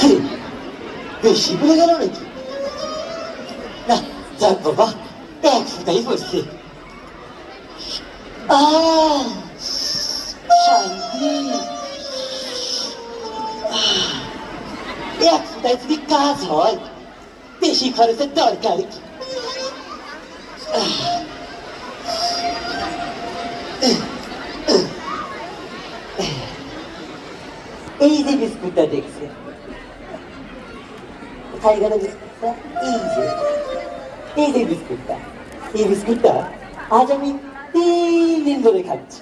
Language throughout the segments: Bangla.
কি? বেশি বলে গেল নাকি? না, যাক বাবা, এক ফুটাই পড়ছে এক ফুটাই যদি কাজ হয়, বেশি খরচের দরকার কি? এই যে বিস্কুটটা দেখছে। কোথায় গেল বিস্কুটটা এই যে বিস্কুটটা বিস্কুটটা আজ আমি দিন ধরে খাচ্ছি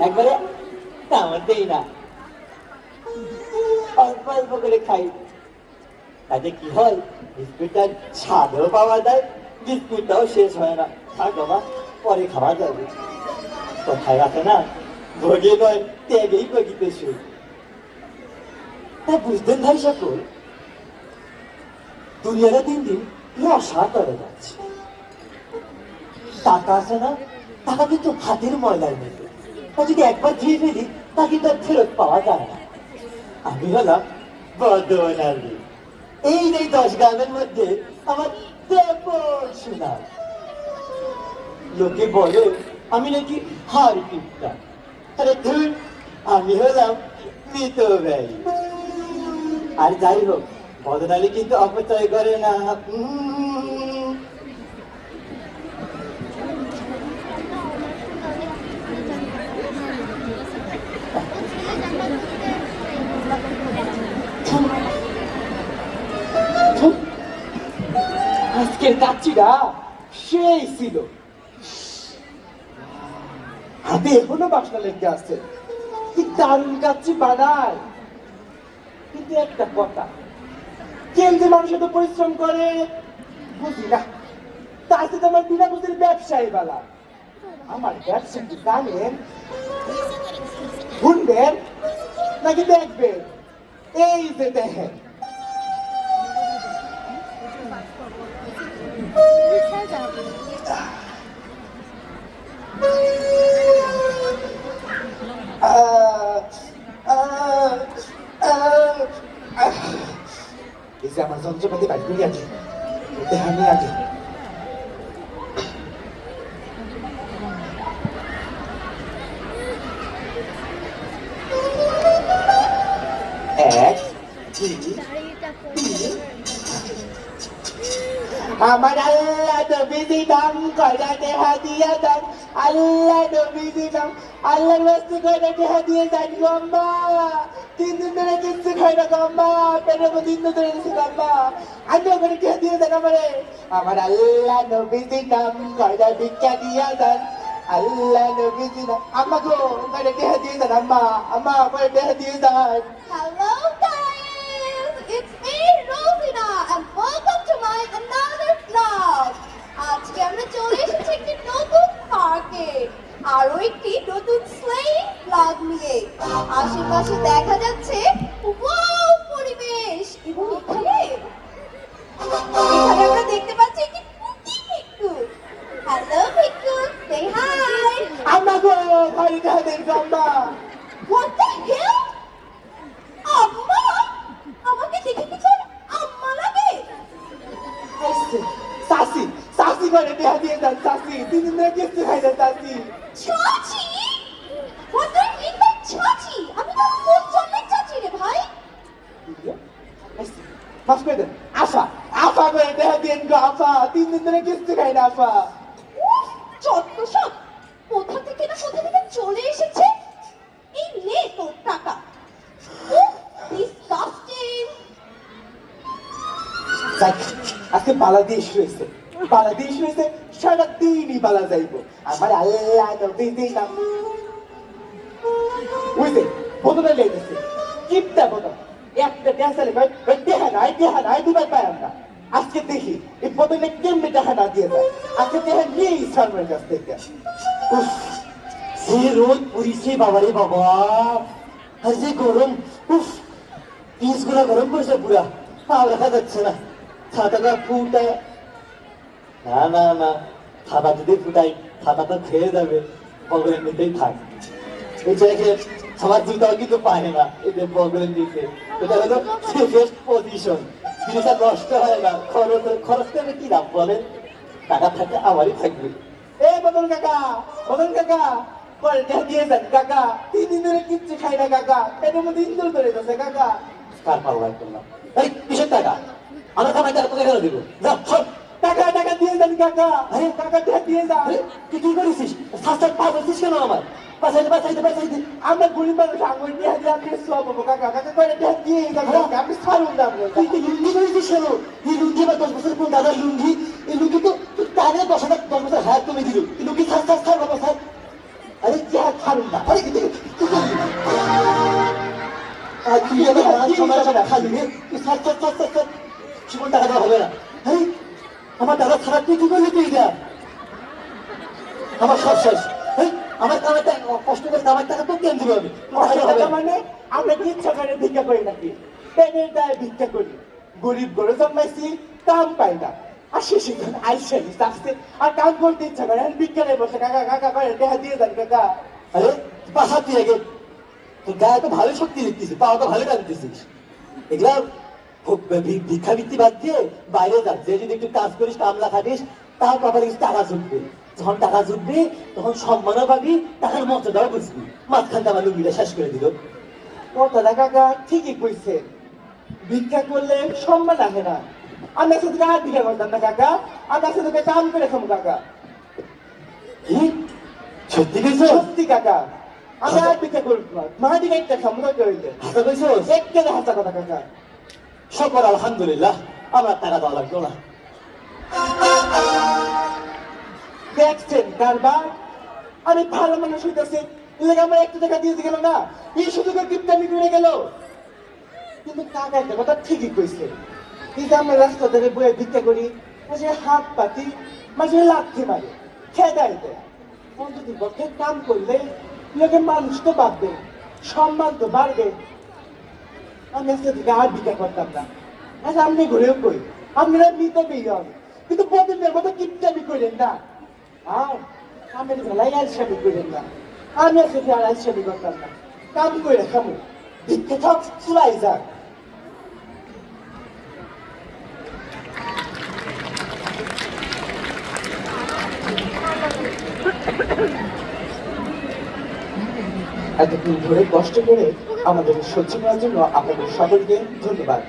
একবারে না করে খাই হয় বিস্কুটটার পাওয়া যায় বিস্কুটটাও শেষ হয় না বাবা পরে খাওয়া যাবে না ভোগে নয় ত্যাগেই প্রকৃত সুখ তা বুঝতেন ভাই সকল দুনিয়াটা দিন দিন রসা করে যাচ্ছে। টাকা আছে না, টাকা কিন্তু হাতের ময়লার মতো তা যদি একবার ধুয়ে ফেলি, তা কিন্তু আর ফেরত পাওয়া যায় না। আমি হলাম বদনালি এই যে দশ গ্রামের মধ্যে আমার শোনা লোকে বলে, আমি নাকি হার পিপটা আরে ধুর, আমি হলাম মৃত ব্যয়। আর যাই হোক বদনালি কিন্তু অপচয় করে না। আজকের কাচ্চিটা সেই ছিল। হাতে এখনও বাসনা লেগে আছে। কি দারুণ কাচ্চি বানায়। কিন্তু একটা কথা কেন যে মানুষ এত পরিশ্রম করে। বুঝি না? তার সাথে আমার বিনা বুঝির ব্যবসায়ী বেলা। আমার ব্যবসা কি জানেন? শুনবেন নাকি দেখবেন? এই যে দেখেন। আহ, আহ, আহ, আহ। এই যে আমার যন্ত্রপাতি বাড়ি আছে আগে দেখানি আগে এক আমার আল্লাহ নবীজি নাম কয়টা দেহা দিয়া দেন। আল্লাহ নবীজি নাম আল্লাহর বস্তু কয়টা দেহা দিয়ে দেন গম্বা তিন দিন ধরে কিচ্ছু খাই না গম্বা পেটের মধ্যে তিন দিন ধরে গেছে গম্বা আজ করে দেহা দিয়ে দেন আমারে। আমার আল্লাহ নবীজি নাম কয়টা ভিক্ষা দিয়া দেন। আল্লাহ নবীজি নাম আম্মা গো কয়টা দেহা দিয়ে আম্মা। আম্মা কয়টা দেহা দিয়ে দেন। Hello guys, it's me Rosina and welcome আমরা চলে এসেছি একটি নতুন পার্কে আরও একটি নতুন স্লেইং ব্লগ নিয়ে। আশেপাশে দেখা যাচ্ছে ওয়াও পরিবেশ। এবং এখানে এখানে আমরা দেখতে পাচ্ছি একটি কুটি ভিক্ষু। হ্যালো ভিক্ষু। সে হাই আম্মা গো কয়টা দেহা দেন What the hell? আম্মা আমাকে দেখে কিছু আম্মা লাগে সাসি সাসি দেহা দিয়ে দেন সাসি তিন দিন ধরে কিচ্ছু খাই না সাসি চাচি What do you চাচি আমি তো কোন জন্মের চাচি রে ভাই মাফ করে দেন আফা আফা করে দেহা দিন গো আফা তিন দিন ধরে কিচ্ছু খাই না আফা চট্ট সব কোথা থেকে না কোথা থেকে চলে এসেছে এই নে তোর টাকা উফ, আজকে পালা দিয়ে শুয়েছে পালা দিয়ে শুয়েছে সারা দিনই পালা যাইব। আমার আল্লাহ নবী দিলাম বুঝতে বোতলে লেগেছে কিপটা বোতল। একটা ড্যাসালে দেখা নাই দেখা নাই দুবার পাই আমরা। আজকে দেখি, এই বোতলে কেমনে দেখা না দিয়ে যায়? আজকে দেখা নেই সার্ভের কাছ থেকে। সে রোদ পুরিছে বাবারে বাবা। আর যে গরম, উফ পিসগুলা গরম করছে পুরা। পা দেখা যাচ্ছে না। ছাতাটা ফুটা না না না। ছাতা যদি ফুটাই ছাতা তো খেয়ে যাবে। বগলের নিতেই থাক। এই জুতাও কিন্তু পায় না। এদের বগলের নিতে। এটা হলো পজিশন জিনিসটা নষ্ট হয় না। খরচ খরচ করে কি লাভ বলেন? টাকা থাকলে আমারই থাকবে। এ বদল কাকা বদল কাকা। কলটা দিয়ে যান কাকা। তিন দিন ধরে কিচ্ছু খাই না কাকা। পেটের মধ্যে ইন্দুর ধরে গেছে কাকা। কার পাল্লাই করলাম? এই, কিসের টাকা? আমার দিব। যা দিয়ে যান কাকা? আরে কাকা টাকা দিয়ে যান আরে, তুই কি করেছিস? শাস্তার পা বলছিস কেন আমার বাঁচাইতে বাঁচাইতে বাঁচাইতে আমরা গরিব মানুষ আঙুল দিয়ে দিয়ে আপনি সব কাকা কাকা করে টাকা দিয়ে যান কাকা? আপনি ছাড়ুন না তুই তো লুঙ্গি করেছিস কেন? এই লুঙ্গি বা দশ বছর কোন দাদার লুঙ্গি এই লুঙ্গি তো তারে দশ হাজার দশ বছর হায়ার কমে দিল। এই লুঙ্গি ছাড় ছাড় ছাড় বাবা ছাড়। আরে কি আর ছাড়ুন না? আরে কিন্তু তুই আর তুই আমার সময় খালি তুই ছাড় ছাড় ছাড় ছাড় জীবন টাকা হবে না। আরে আমার দাদা খারাপ তুই কি করলি তুই এটা আমার সব শেষ। আমার কামাই কষ্ট করে কামাই টাকা তো কেন দিবে। মানে আমরা কি ইচ্ছা করে ভিক্ষা করি নাকি? পেটের দায় ভিক্ষা করি। গরিব গড়ে জন্মাইছি কাম পাই না। আর শেষে যখন আইসা আসছে আর কাম করতে ইচ্ছা করে ভিক্ষা বসে কাকা কাকা করে টাকা দিয়ে যান কাকা। আরে বাসা দিয়ে আগে। তোর গায়ে তো ভালো শক্তি দেখতেছিস পাওয়া তো ভালো টানতেছিস এগুলা ভিক্ষাবৃত্তি বাদ দিয়ে বাইরে যা যে যদি একটু কাজ করিস কামলা খাটিস তার কপালে কিছু টাকা জুটবে। যখন টাকা জুটবে তখন সম্মানও পাবি টাকার মর্যাদাও বুঝবি। মাঝখানটা আমার লুঙ্গিটা শেষ করে দিল। কথাটা কাকা ঠিকই কইছে। ভিক্ষা করলে সম্মান আসে না। আমরা শুধু আর ভিক্ষা করতাম না কাকা। আমরা শুধু কাম করে খাব কাকা। কি? সত্যি কইছো? সত্যি কাকা। আমরা আর ভিক্ষা করব না। মাটি একটা খাব না কইলে হাসা কইছো একটা হাসা কথা কাকা। সকল আলহামদুলিল্লাহ। আমার টাকা দেওয়া লাগল না দেখছেন কারবার? আমি ভালো মানুষ লেগে আমার একটু টাকা দিয়ে গেল না। এই সুযোগের কিপটামি করে গেল। কিন্তু কাকা একটা কথা ঠিকই কইছে। এই যে আমরা রাস্তা ধরে বয়ে ভিক্ষা করি, মাঝে হাত পাতি, মাঝে লাথি মারে। খেদাই দেয়। অন্তত পক্ষে কাম করলে লোকে মানুষ তো বাড়বে সম্মান তো বাড়বে। আমি আর ভিক্ষা করতাম না। আচ্ছা আপনি ঘুরেও কই? আপনারা মৃত বিয়ন কিন্তু প্রতিদিনের মতো কিপটামি করেন না। আর আমি বেলায় আলসামি করেন না। আমি আজকে আর আলসামি করতাম না। কাম করে খামু ভিক্ষা থাক চুলাই যাক। এতক্ষণ ধরে কষ্ট করে আমাদের সহ্য করার জন্য আপনাদের সকলকে ধন্যবাদ।